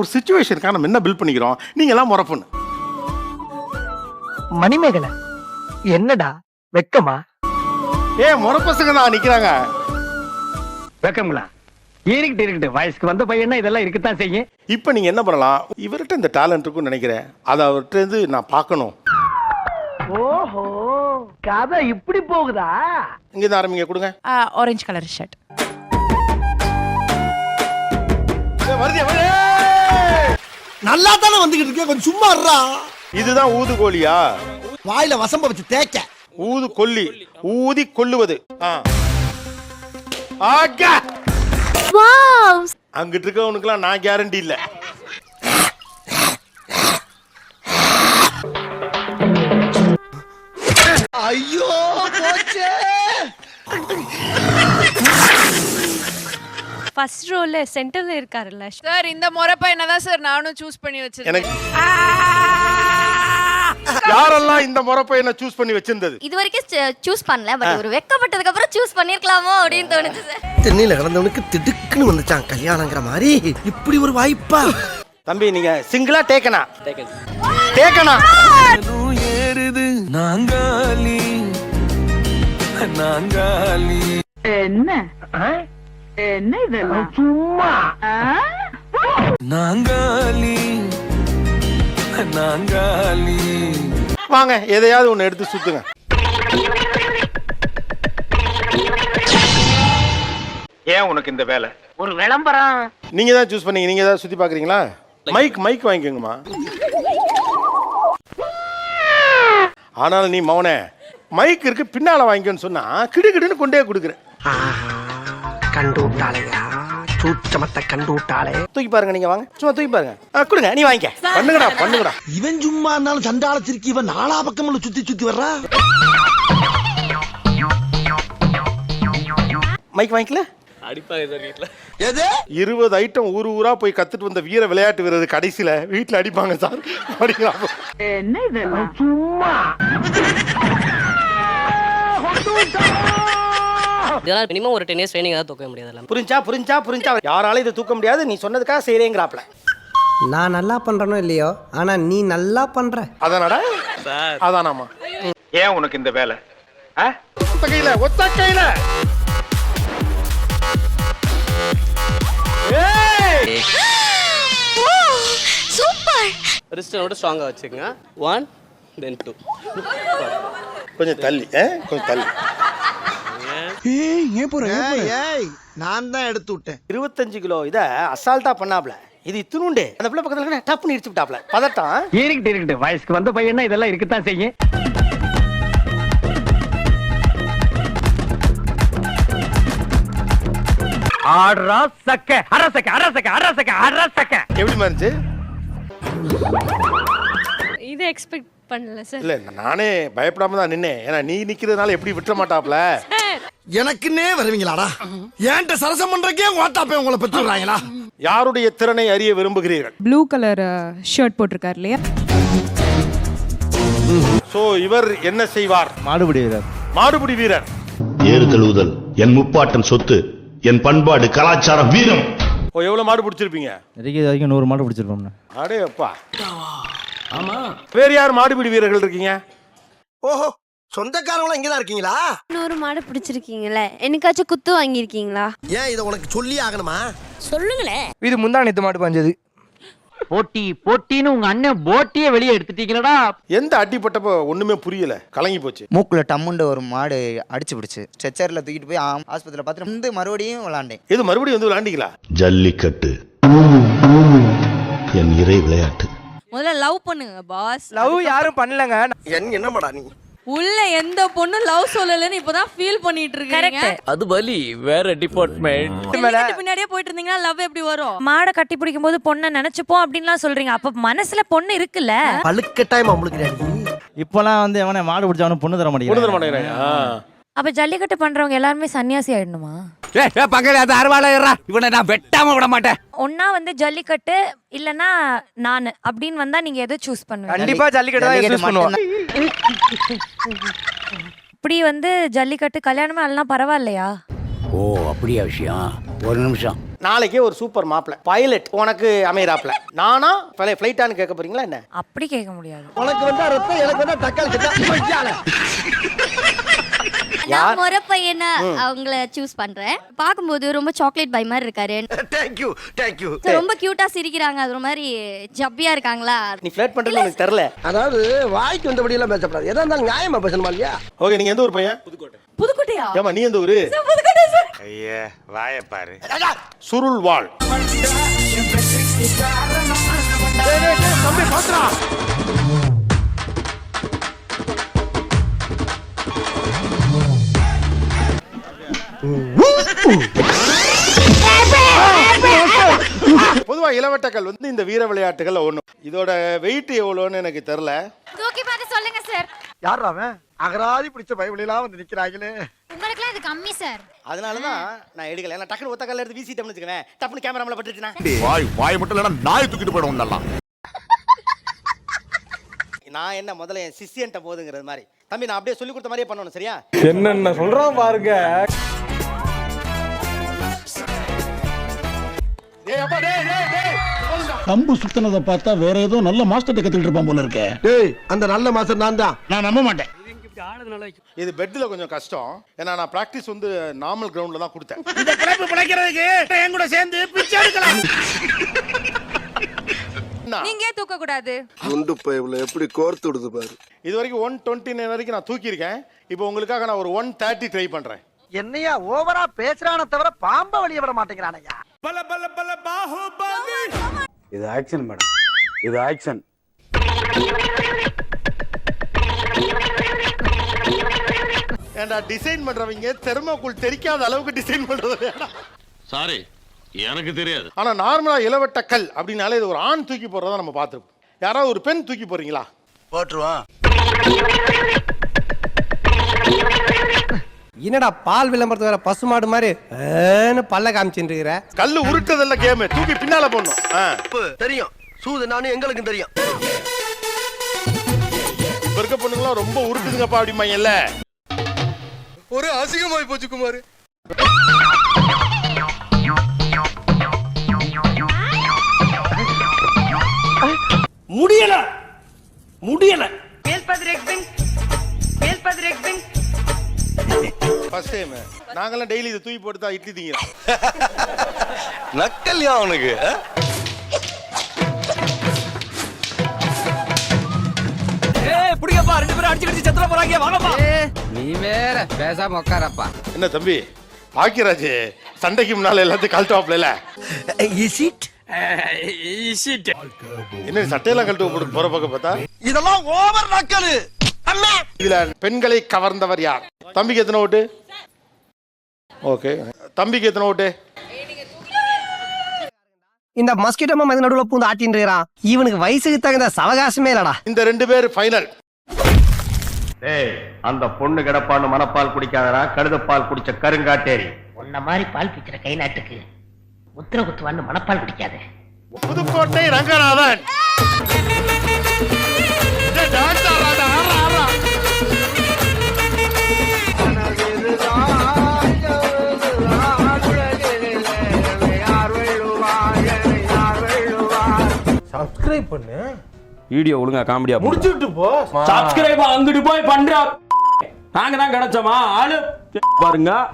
ஒரு சுச்சுவேஷனுக்காக நம்ம என்ன பில்ட் பண்ணிக்கிறோம்? நீங்க எல்லாம் முறப்பண்ணு மணிமேகலை என்னடா? வெக்கமா? ஏ முறப்பசங்க தான் நிக்கிறாங்க. வெக்கங்களா இருக்கட்டு இருக்கட்டு வயசுக்கு வந்த பையனா இதெல்லாம் இருக்கத்தான் செய்யும். இப்போ நீங்க என்ன பண்ணலாம்? இவர்கிட்ட இந்த டேலண்ட் இருக்குன்னு நினைக்கிறேன். அதை அவர்கிட்ட இருந்து நான் பார்க்கணும். ஓஹோ கதை இப்படி போகுதா? இங்க இருந்து ஆரம்பிங்க கொடுங்க. ஆரஞ்சு கலர் ஷர்ட் வருதே! நல்லா தானே வந்துகிட்டு இருக்கேன் கொஞ்சம் சும்மா இருடா. இதுதான் ஊதுகோலியா வாயில வசம்ப வச்சு தேய்க்க. ஊது கொல்லி ஊதி கொல்லுவது! அங்கிட்டு இருக்கவனுக்குலாம் நான் கேரண்டி இல்ல. ஐயோ போச்சே. ஃபர்ஸ்ட் ரோல சென்டர்ல இருக்காருல்ல. சார் இந்த முறை பையனை தான் சார் நானும் சூஸ் பண்ணி வச்சிருக்கேன் யாரெல்லாம் இந்த முறப்பையனை சூஸ் பண்ணி வச்சிருந்தது? இது வரைக்கும் சூஸ் பண்ணல பட் ஒரு வெக்கப்பட்டதுக்கு அப்புறம் சூஸ் பண்ணிருக்கலாமோ அப்படின்னு தோணுச்சு சார். தென்னையில கிடந்தவனுக்கு திடுக்குன்னு வந்துச்சான் கல்யாணங்கிற மாதிரி. இப்படி ஒரு வாய்ப்பா? தம்பி நீங்க சிங்கிளா டேக்கனா டேக்கனா ஏறுது நாங்காலி நாங்காலி. சும்மா. நாங்காலி நாங்காலி. வாங்க எதையாவது ஒண்ணு எடுத்து சுத்துங்க. ஏன் உனக்கு இந்த வேலை? ஒரு விளம்பரம். நீங்க தான் சூஸ் பண்ணீங்க நீங்க ஏதாவது சுத்தி பாக்குறீங்களா? மைக் மைக் வாங்கிக்கோங்கம்மா. ஆனாலும் நீ மௌனே. மைக் இருக்கு பின்னால வாங்கிக்கோன்னு சொன்னா கிடுகிடுன்னு கொண்டே கொடுக்குறேன். கண்டு விட்டாளையா சூச்சமத்தை கண்டு தூக்கி பாருங்க நீங்க வாங்க. சும்மா தூக்கி பாருங்க. கொடுங்க நீ வாங்கிக்க. பண்ணுங்கடா பண்ணுங்கடா. இவன் சும்மா இருந்தாலும் சண்டாள சிரிக்கி இவன் நாலா பக்கமும் சுத்தி சுத்தி வர்றா? மைக் வாங்கிக்கல? எது? இருபது ஐட்டம் ஊர் ஊரா போய் கத்துட்டு வந்த வீர விளையாட்டு வீரர் கடைசியில வீட்டுல அடிப்பாங்க சார். அடிக்கிறாங்க சும்மா. இதெல்லாம் மினிமம் ஒரு டென் இயர்ஸ் ட்ரைனிங் தான் தூக்க முடியாது புரிஞ்சா புரிஞ்சா புரிஞ்சா. யாராலும் இதை தூக்க முடியாது. நீ சொன்னதுக்காக செய்யறேங்கிறாப்ல நான் நல்லா பண்றேனோ இல்லையோ? ஆனா நீ நல்லா பண்ற. அதானடா? அதானாமா? ஏன் உனக்கு இந்த வேலை? ஒத்த கையில ஒத்த கையில! சூப்பர் ரிஸ்டனோட ஸ்ட்ராங்காக வச்சுக்கோங்க. ஒன் தென் டூ கொஞ்சம் தள்ளி ஆ? கொஞ்சம் தள்ளி. ஏய் நான் தான் எடுத்து விட்டேன். இருபத்தஞ்சு கிலோ இதை அசால்ட்டா பண்ணாப்ல. இது இத்துணுண்டு. அந்த பிள்ளை பக்கத்துல டப்புன்னு இடிச்சு விட்டாப்ல. பதட்டம் இருக்கட்டு இருக்கட்டு வயசுக்கு வந்த பையனா இதெல்லாம் இருக்கத்தான் செய்யும்? ஆடுறா சக்க அரசக்க அரசக்க அரசக்க அரசக்க எப்படி இருந்துச்சு இதை எக்ஸ்பெக்ட் பண்ணல சார் இல்ல நானே பயப்படாம தான் நின்னேன். ஏன்னா நீ நிக்கிறதுனால எப்படி விட்டுற மாட்டாப்ல? எனக்குன்னே வருவீங்களாடா? ஏன்ட்ட சரசம் பண்றக்கே ஓட்டாப்பே உங்களை பெற்றுறாங்களா யாருடைய திறனை அறிய விரும்புகிறீர்கள்? ப்ளூ கலர் ஷர்ட் போட்டிருக்காரு இல்லையா? சோ இவர் என்ன செய்வார்? மாடுபிடி வீரர். மாடுபிடி வீரர். ஏறு தழுவுதல் என் முப்பாட்டன் சொத்து என் பண்பாடு கலாச்சாரம் வீரம். ஓ எவ்வளவு மாடு பிடிச்சிருப்பீங்க? இதுக்கு வரைக்கும் நூறு மாடு பிடிச்சிருப்போம்ண்ணே. அடே அப்பா ஆமா. வேற யார் மாடுபிடி வீரர்கள் இருக்கீங்க? ஓஹோ சொந்தக்காரங்களும் இங்கதான் இருக்கீங்களா? நூறு மாடு பிடிச்சிருக்கீங்களே என்னைக்காச்சும் குத்து வாங்கியிருக்கீங்களா? ஏன் இதை உனக்கு சொல்லி ஆகணுமா? சொல்லுங்களேன் இது முந்தானத்து மாடு பஞ்சது போட்டி போட்டின்னு உங்க அண்ணன் போட்டியே வெளியே எடுத்துட்டீங்களடா. எந்த அடிப்பட்டப்போ ஒண்ணுமே புரியல. கலங்கி போச்சு. மூக்குல டம்முண்டு ஒரு மாடு அடிச்சு பிடிச்சு. ஸ்ட்ரெச்சர்ல தூக்கிட்டு போய் ஆம்- ஆஸ்பத்திரியில பார்த்துட்டு வந்து மறுபடியும் விளாண்டேன். இது மறுபடியும் வந்து விளாண்டிங்களா? ஜல்லிக்கட்டு. என் இறை விளையாட்டு. முதல்ல லவ் பண்ணுங்க பாஸ் லவ் யாரும் பண்ணலங்க. என் என்னமாடா நீ? உள்ள எந்த பொண்ணும் லவ் சொல்லலன்னு இப்பதான் ஃபீல் பண்ணிட்டு இருக்கீங்க. அது பலி வேற டிபார்ட்மெண்ட் பின்னாடியே போயிட்டு இருந்தீங்கன்னா லவ் எப்படி வரும்? மாடை கட்டி பிடிக்கும் போது பொண்ணை நினைச்சுப்போம் அப்படின்லாம் சொல்றீங்க. அப்ப மனசுல பொண்ணு இருக்குல்ல? பழுக்கட்டாயமா உங்களுக்கு இப்போலாம் வந்து எவனே மாடு பிடிச்சவனு பொண்ணு தர மாட்டேங்கிறாங்க. அப்ப ஜல்லிக்கட்டு பண்றவங்க எல்லாருமே சன்னியாசி ஆயிடணுமா? இவனை நான் வெட்டாம விட மாட்டேன். ஒன்னா வந்து ஜல்லிக்கட்டு இல்லனா நானு. அப்படின்னு வந்தா நீங்க எதை சூஸ் பண்ணுவீங்க? கண்டிப்பா ஜல்லிக்கட்டு தான் யூஸ் பண்ணுவோம் இப்படி வந்து ஜல்லிக்கட்டு கல்யாணமே எல்லாம் பரவாயில்லையா? ஓ அப்படியா விஷயம். ஒரு நிமிஷம். நாளைக்கே ஒரு சூப்பர் மாப்பிள. பைலட் உனக்கு அமையறாப்ல. நானா? ஃப்ளைட்டான்னு கேட்க போறீங்களா என்ன? அப்படி கேட்க முடியாது. உனக்கு வந்தா ரத்தம் எனக்கு வந்தா தக்காளி சட்டா நான் முறை பையனை அவங்கள சூஸ் பண்றேன். பார்க்கும்போது ரொம்ப சாக்லேட் பை மாதிரி இருக்காரு. தேங்க்யூ தேங்க்யூ So, ரொம்ப கியூட்டா சிரிக்கிறாங்க. அது ஒரு மாதிரி ஜப்பியா இருக்காங்களா? நீ ஃப்ளர்ட் பண்றது எனக்கு தெரியல அதாவது வாய்க்கு வந்தபடி எல்லாம் பேசப்படாது. எதா இருந்தாலும் நியாயமா பேசணுமா இல்லையா? ஓகே நீங்க எந்த ஊர் பையன்? புதுக்கோட்டையா? ஏமா நீ எந்த ஊரு? புதுக்கோட்டை சார் ஐயா வாய பாரு. சுருள் வாழ். பொதுவா இளவட்டக்கல் வந்து இந்த வீர விளையாட்டுகள்ல ஒண்ணு. இதோட வெயிட் எவ்வளோன்னு எனக்கு தெரியல. தூக்கி பார்த்து சொல்லுங்க சார் யார் அவன்? அகராதி பிடிச்ச பைபிளெல்லாம் வந்து நிக்கிறாங்களே. உங்களுக்குலாம் இது கம்மி சார் அதனால தான் நான் எடுக்கல. ஏன்னா டக்குனு ஒத்த கல்ல எடுத்து வீசிட்டோம்னு வச்சுக்கவேன் டப்புனு கேமராமல பட்டுச்சுன்னா வாய் வாய் மட்டும் இல்லைன்னா நாய் தூக்கிட்டு போயிடும் நல்லா நான் என்ன முதல்ல என் சிஷியன்ட்ட போதுங்கிறது மாதிரி. தம்பி நான் அப்படியே சொல்லி கொடுத்த மாதிரியே பண்ணணும் சரியா? என்னென்ன சொல்றான் பாருங்க. கம்பு சுத்தனதை பார்த்தா வேற ஏதோ நல்ல மாஸ்டர் கத்துக்கிட்டு இருப்பான் போல இருக்கே. டேய் அந்த நல்ல மாஸ்டர் நான் தான். நான் நம்ப மாட்டேன். இது பெட்ல கொஞ்சம் கஷ்டம். ஏன்னா நான் பிராக்டிஸ் வந்து நார்மல் கிரவுண்ட்ல தான் கொடுத்தேன். இந்த பிழைப்பு பிழைக்கிறதுக்கு என் கூட சேர்ந்து பிச்சை எடுக்கலாம்? நீங்க தூக்க கூடாது? குண்டு பைப்ல எப்படி கோர்த்து விடுது பாரு. இது வரைக்கும் ஒன் டுவெண்ட்டி நைன் வரைக்கும் நான் தூக்கியிருக்கேன். இப்போ உங்களுக்காக நான் ஒரு ஒன் தேர்ட்டி ட்ரை பண்றேன். என்னையா ஓவரா பேசுறான தவிர பாம்ப வெளிய விட மாட்டேங்கிறானய்யா இது ஆக்ஷன் மேடம் இது ஆக்ஷன் ஏன்டா டிசைன் பண்றவங்க தெர்மோக்குள் தெரிக்காத அளவுக்கு டிசைன் பண்றது. சாரி எனக்கு தெரியாது. ஆனா நார்மலா இளவட்ட கல் அப்படின்னாலே இது ஒரு ஆண் தூக்கி போடுறதா நம்ம பார்த்துருப்போம். யாராவது ஒரு பெண் தூக்கி போறீங்களா போட்டுருவான் என்னடா பால் விளம்பரத்து வேற பசுமாடு மாதிரி ஏன்னு பல்ல காமிச்சுட்டு இருக்கிற கல்லு உருட்டதல்ல கேம் தூக்கி பின்னால போடணும். தெரியும். சூது நானும் எங்களுக்கும் தெரியும். இப்ப இருக்க பொண்ணுங்களாம் ரொம்ப உருட்டுதுங்கப்பா அப்படிம்பாங்கல்ல ஒரு அசிங்கமாய் போச்சு குமார். முடியல. முடியல. ஃபர்ஸ்ட் டைம் நாங்கெல்லாம் டெய்லி இதை தூக்கி போட்டு தான் இட்லி திங்கிறோம். நக்கல்யா அவனுக்கு ஏய் புடிங்கப்பா ரெண்டு பேரும் அடிச்சு அடிச்சு செத்துற போறாங்க வாங்கப்பா. நீ வேற பேசாம உட்காரப்பா என்ன தம்பி பாக்கியராஜ் சண்டைக்கு முன்னால எல்லாத்தையும் கழட்டாப்ல இஸ் இட் என்ன சட்டையெல்லாம் கழட்டு போட்டு போற பக்கம் பார்த்தா? இதெல்லாம் ஓவர் நக்கலு. இதுல பெண்களை கவர்ந்தவர் யார்? தம்பிக்கு எத்தனை ஓட்டு? ஓகே. தம்பிக்கு எத்தனை ஓட்டு? இந்த மஸ்கிட்டோ மாமா நடுவுல பூந்து ஆட்டின்னு இருக்கிறான் இவனுக்கு வயசுக்கு தகுந்த சவகாசமே இல்லடா. இந்த ரெண்டு பேர் ஃபைனல் ஏய் அந்த பொண்ணு கிடப்பான்னு மனப்பால் குடிக்காதடா கழுதப்பால் குடிச்ச கருங்காட்டேரி. உன்ன மாதிரி பால் பிச்சுற கை நாட்டுக்கு முத்திர குத்துவான்னு மனப்பால் குடிக்காத. புதுக்கோட்டை ரங்கநாதன். சப்ஸ்கிரைப் பண்ணு. வீடியோ ஒழுங்கா காமெடியா முடிச்சுட்டு போ. சப்ஸ்கிரைப் அங்கிட்டு போய் பண்றா. நாங்க தான் கிடைச்சோமா? ஆளு. பாருங்க.